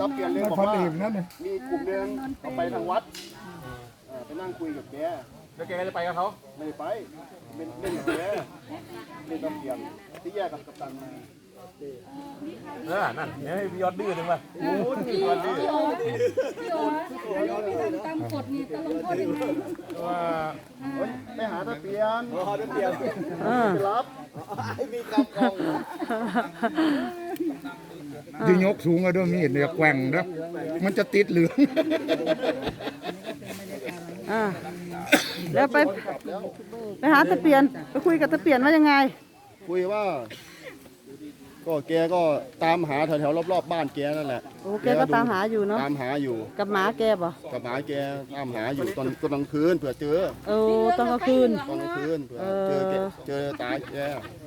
รับเปลี่ยนเลยไม่บอกพันว่าเอกนั่นน่ะมีกลุ่มหนึงเอาไปทางวัดเออไปนั่งคุยกับแกแล้วแกก็จะไปกับเขาไม่ได้ไปเล่นเล่นกับแกเล่นรับเปลี่ยนที่แยกกับกัปตันมาเออนั่นเดี๋ยวให้พี่ยอดดื้อหนึ่งว่ะโอ้ยพี่ยอดดื้อพี่โอ๊ตพี่โอ๊ตไม่ทำตามกฎนี่จะลงโทษยังไงว่าเฮ้ยไปหาตะเปลี่ยนหาตะเปลี่ยนเออไปรับยิง ยกสูงก็ด้วยมีดเนี่ยแกว่งนะมันจะติดเหลือง อ่าแล้วไปไปหาตะเปียนไปคุยกับตะเปียนว่ายังไง คุยว่า ก็แกก็ตามหาแถวๆรอบๆบ้านแกนั่นแหละโอ้แกก็ตามหาอยู่เนาะตามหาอยู่กับหมาแกบ่กับหมาแกตามหาอยู่ตอนตอนกลางคืนเผื่อเจอโอ้ตอนกลางคืนตอนกลางคืนเผื่อเจอแกเจอตาแก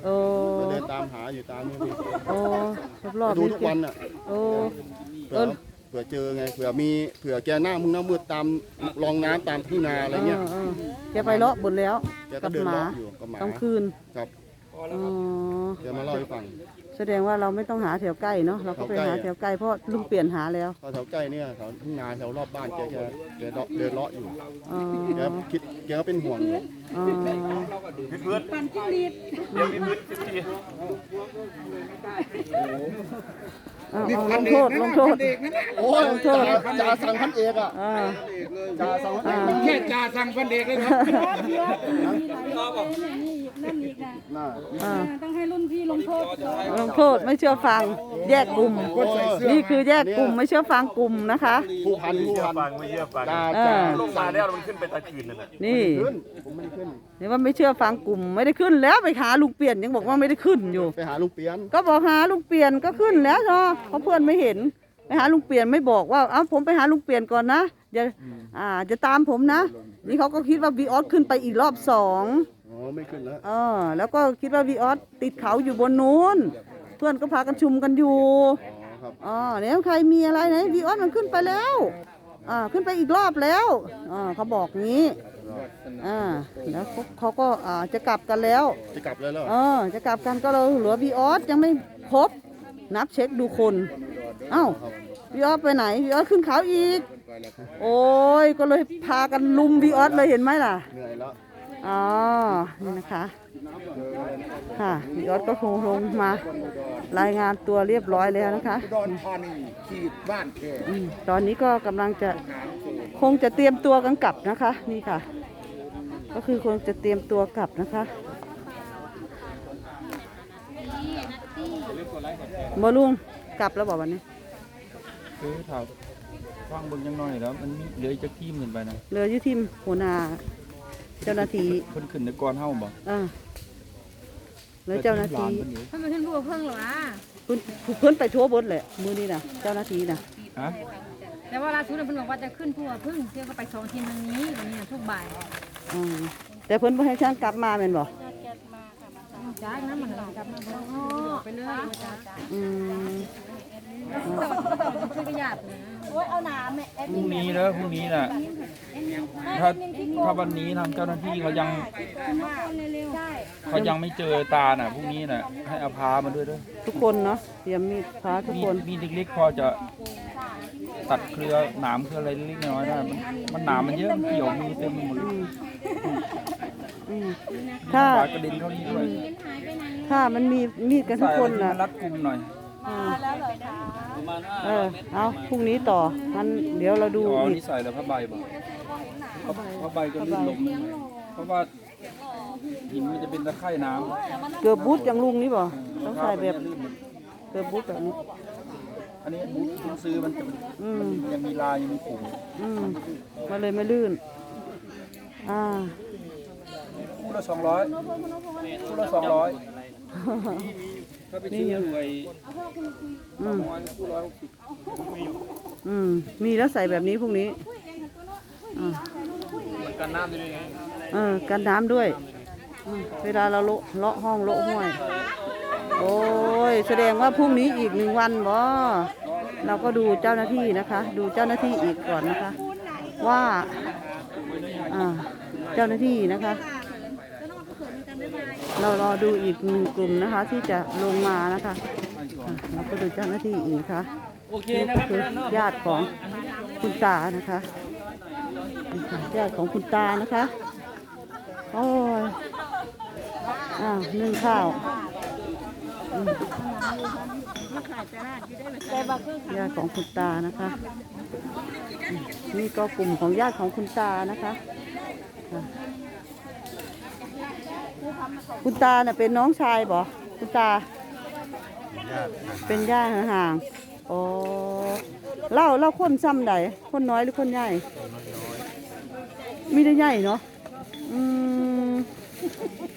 โอ้ก็เดินตามหาอยู่ตามนี่พี่โอ้รอบๆดูนี้ทุกวันอะโอ้เผื่อเผื่อเจอไงเผื่อมีเผื่อแกหน้ามึงหน้ามืดตามรองน้ำตามทุ่งนาอะไรเงี้ยเออเออแกไปเลาะบนแล้วแกก็กับเดินหมาเลาะอยู่กับหมากลางคืนครับอ๋อแกมาเล่าให้ฟัง แสดงว่าเราไม่ต้องหาแถวใกล้เนาะเราก็ไปหาแถวใกล้เพราะลุงเปลี่ยนหาแล้วก็แถวใกล้เนี่ยแถวทุ่งนาแถวรอบบ้านแกแกแกเลาะเดินเลาะอยู่อ๋อแกคิดแกก็เป็นห่วงอยู่อ๋อพี่เพื่อนปั่นจิ้งหรีดเดี๋ยวพี่เพื่อนสิบทีเอาเอาลงโทษลงโทษ โอ้ยจ่าจ่าสั่งพันเอกอะอ่าจ่าสั่งพันเอกอ่าแค่จ่าสั่งพันเอกเลยครับพี่โอ๊ตพี่โอ๊ตมีหลายเนี่ยนี่อีก นั่นอีกนะน่าอ่าต้องให้รุ่นพี่ลงโทษลงโทษไม่เชื่อฟัง แยกกลุ่ม นี่คือแยกกลุ่มไม่เชื่อฟังกลุ่มนะคะ ผู้พันผู้เชื่อพันฟังไม่เชื่อฟังจ่าเออจ่าลงมาแล้วมันขึ้นไปตะคืนนั่นน่ะนี่ขึ้นผมไม่ได้ขึ้นนี่ว่าไม่เชื่อฟังกลุ่มไม่ได้ขึ้นแล้วไปหาลุงเปลี่ยนยังบอกว่าไม่ได้ขึ้นอยู่ ไปหาลุงเปียนก็บอกหาลุงเปลี่ยนก็ขึ้นแล้วเนาะเพราะเพื่อนไม่เห็นไปหาลุงเปลี่ยนไม่บอกว่าเอ้าผมไปหาลุงเปลี่ยนก่อนนะอย่าอ่าจะตามผมนะ นี่เขาก็คิดว่าวีออสขึ้นไปอีกรอบสองอ๋อ ไม่ขึ้นแล้ว เออแล้วก็คิดว่าวีออสติดเขาอยู่บนนู้น เพื่อนก็พากันชุมกันอยู่อ๋อครับอ๋อเนี่ยใครมีอะไรไหนวีออสมันขึ้นไปแล้วอ่าขึ้นไปอีกรอบแล้วอ่าเขาบอกงี้อ่าแล้วเขาเขาก็อ่าจะกลับกันแล้วจะกลับแล้วเหรอเออจะกลับกันก็เลยเหลือวีออสยังไม่ครบนับเช็คดูคนเอ้าวีออสไปไหนวีออสขึ้นเขาอีก โอ้ยก็เลยพากันลุมวีออสเลยเห็นไหมล่ะเหนื่อยแล้ว อ๋อ นี่นะคะ ค่ะวีออสก็คงลงมา รายงานตัวเรียบร้อยแล้วนะคะ ดอนธานีขีดบ้านแค่อืมตอนนี้ก็กำลังจะคงจะเตรียมตัวกันกลับนะคะ นี่ค่ะ ก็คือคงจะเตรียมตัวกลับนะคะบอลุงกลับแล้วบอกวันนี้คือถามฟังเบิ่งยังน้อยแล้ว มันมีเหลืออีกจักทีมขึ้นไปนะ เรืออยุทิมหัวหน้า เจ้าหน้าที่เพิ่นขึ้นในก่อนเฮาบ่อ่าเหลือเจ้าหน้าที่เพิ่นอยู่ถ้ามันขึ้นผู้ปกครองเหรอวะเพิ่นเพิ่นไปทั่วเบดแหละมือนี้นะเจ้าหน้าที่นะฮะแต่ว่าล่าสุดเพิ่นบอกว่าจะขึ้นผู้ว่าพึ่งเที่ยวก็ไปสองทีมทางนี้วันนี้ทุกบ่ายอืมแต่เพิ่นบ่ให้ช่างกลับมาแม่นบ่จ้าน้ำมันกลับมาบอกไปเลยจ้าอืม ช่วยก็ยากเลยโอ้ยเอาหนาแม่พรุ่งนี้แล้วพรุ่งนี้น่ะ ถ้าถ้าวันนี้ทางเจ้าหน้าที่เขายังเขายังไม่เจอตาน่ะพรุ่งนี้น่ะ ให้เอาพามาด้วยเด้อทุกคนเนาะเตรียมมีดพาทุกมีคนมีเล็กๆพอจะตัดเครือหนามเครืออะไรเล็กๆน้อยๆได้มันมันหนามมันเยอะมันเกี่ยวมีเต็มไปหมดเลยอืมถ้าปลากระเด็นเข้านี่ด้วยถ้ามันมีมีดกันทุกคนใส่น่ะอะไรที่มัรัดกุมหน่อย อืมเออเอาพรุ่งนี้ต่อมันเดี๋ยวเราดูอ๋ออีก นี่ใส่แล้วผ้าใบบ่ผ้าผ้าใบก็ลื่นลมเพราะว่าหินมันจะเป็นตะไคร่น้ำเกือบบูทอย่างลุงนี่บ่ต้องใส่แบบเกือบบูทแบบนี้ อันนี้บุ๊คคุณซื้อมันจะเป็นอืมยังมีลายยังมีปุ่มอืมมันเลยไม่ลื่น อ่า คู่ละสองร้อยคู่ละสองร้อย ถ้าไปซื้อหน่วยอืมประมาณคู่ร้อยหกสิบอืม มีแล้วใส่แบบนี้พรุ่งนี้อ่ามันกันน้ำด้วยไงเออกันน้ำด้วยอืมเวลาเราเลาะเลาะห้องเลาะห้วย โอ้ยแสดงว่าพรุ่งนี้อีกหนึ่งวันบ่เราก็ดูเจ้าหน้าที่นะคะ ดูเจ้าหน้าที่อีกก่อนนะคะ ว่าอ่าเจ้าหน้าที่นะคะ เรารอดูอีกหนึ่งกลุ่มนะคะ ที่จะลงมานะคะเราก็ดูเจ้าหน้าที่อีกนะคะนะครับคือญาติของคุณตานะคะญาติของคุณตานะคะโอ้ยอ้าวนึ่งข้าวญาติของคุณตานะคะ นี่ก็กลุ่มของญาติของคุณตานะคะ ค่ะคุณตาเน่ะเป็นน้องชายบ่คุณตา เป็นญาติห่างๆอ๋อเล่าเล่าคนซ้ำใดคนน้อยหรือคนใหญ่มีได้ใหญ่เนาะอืม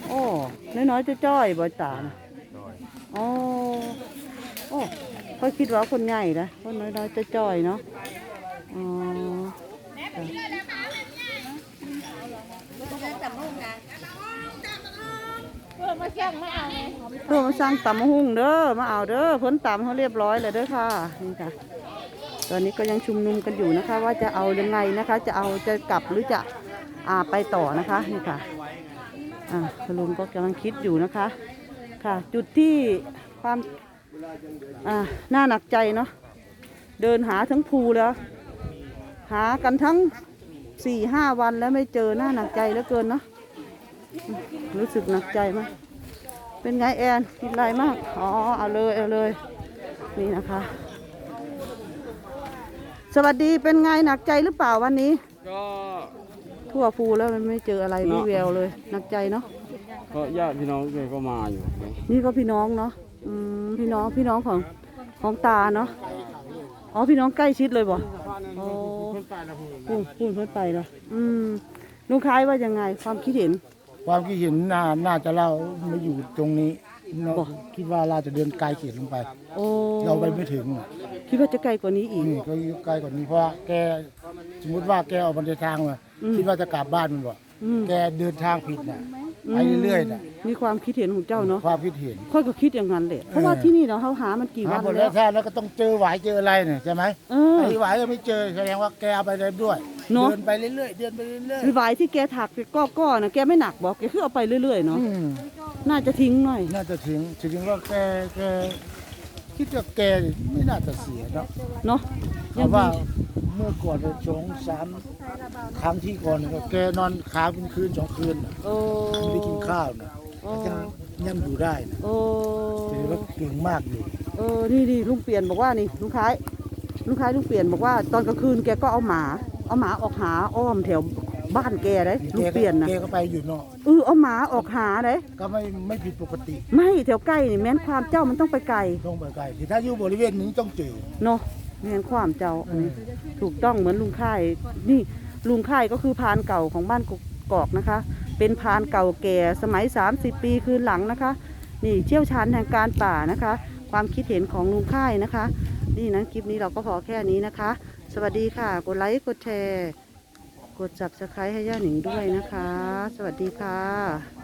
โอ้น้อยๆจะจ้อยบ่ตาน่ะอ๋อโอ้เขาคิดว่าคนใหญ่นะคนน้อยๆจะจ้อยเนาะอ๋อค่ะเพื่อมาสั่งตำมะฮุ่งเด้อมาเอาเด้อเพิ่นตำเขาเรียบร้อยเลยเด้อค่ะนี่ค่ะ ตอนนี้ก็ยังชุมนุมกันอยู่นะคะ ว่าจะเอายังไงนะคะ จะเอาจะกลับหรือจะอ่าไปต่อนะคะนี่ค่ะอ่าคุณลุงก็กำลังคิดอยู่นะคะ ค่ะ จุดที่ความอ่าน่าหนักใจเนาะเดินหาทั้งภูแล้ว หากันทั้งสี่ห้าวันแล้วไม่เจอหน่าหนักใจเหลือเกินเนาะรู้สึกหนักใจมาก เป็นไงแอนกินอะไรมากอ๋อเอาเลยเอาเลย นี่นะคะ สวัสดีเป็นไงหนักใจหรือเปล่าวันนี้ ก็ทั่วภูแล้วมันไม่เจออะไรไม่แววเลยหนักใจเนาะก็ญาติพี่น้องแกก็มาอยู่นี่ก็พี่น้องเนาะอืมพี่น้องพี่น้องของของตาเนาะอ๋อพี่น้องใกล้ชิดเลยบ่โอ้พูดพูดเพิ่นไปแล้วอืมลุงคล้ายว่ายังไงความคิดเห็น ความคิดเห็นน่าน่าจะเล่ามาอยู่ตรงนี้เนอะบอกคิดว่าเราจะเดินไกลเขียนลงไป โอ้เราไปไม่ถึงน่ะคิดว่าจะไกลกว่านี้อีกนี่ก็อยู่ไกลกว่านี้เพราะว่าแกสมมติว่าแกออกมาเดินทางมาอืมคิดว่าจะกลับบ้านมันบอกอืมแกเดินทางผิดน่ะไปเรื่อยๆน่ะมีความคิดเห็นของเจ้าเนาะความคิดเห็นค่อยก็คิดอย่างนั้นแหละเพราะว่าเออที่นี่เราเขาหามันกี่หาวันหมดแล้แล้ววถ้าแล้วก็ต้องเจอหวายเจออะไรเนี่ยใช่ไหมเออไอ้หวายก็ไม่เจอแสดงว่าแกเอาไปเลยด้วย เนอะเดินไปเรื่อยๆเดินไปเรื่อยหรือหวายที่แกถักแกก้อก้อๆนะแกไม่หนักบอกแกคือเอาไปเรื่อยๆๆเนาะอืมน่าจะทิ้งหน่อย น่าจะถึงถึงว่าแกแกคิดว่าแกไม่น่าจะเสียเนาะเนาะเพราะว่าเมื่อก่อนเราสองสามครั้งที่ก่อนก็แกนอนค้างเป็นคืนสองคืนน่ะโอ้ไม่ได้กินข้าวนะโอ้ยังยังอยู่ได้นะโอ้ถือว่าเก่งมากอยู่เออนี่นี่ลุงเปลี่ยนบอกว่านี่ลุงคล้ายลุงคล้ายลุงเปลี่ยนบอกว่า ตอนกลางคืนแกก็เอาหมา เอาหมาออกหาอ้อมแถวบ้านแกเลยลุงแกก็เปลี่ยนนะแกก็ไปอยู่เนาะเออเอาหมาออกหาเลยก็ไม่ไม่ผิดปกติ ไม่แถวใกล้นี่แม้นความเจ้ามันต้องไปไกลต้องไปไกลที่ถ้าอยู่บริเวณนี้ต้องเจอเนาะแม่นความเจ้าอันนี้เออถูกต้องเหมือนลุงค่าย นี่ลุงค่ายก็คือพรานเก่าของบ้านกกอกนะคะ เป็นพรานเก่าแก่สมัย 30 ปีคืนหลังนะคะ นี่เชี่ยวชาญทางการป่านะคะ ความคิดเห็นของลุงค่ายนะคะ นี่นะคลิปนี้เราก็พอแค่นี้นะคะ สวัสดีค่ะ กดไลค์ กดแชร์ กดจับสไครต์ให้ย่าหนิงด้วยนะคะ สวัสดีค่ะ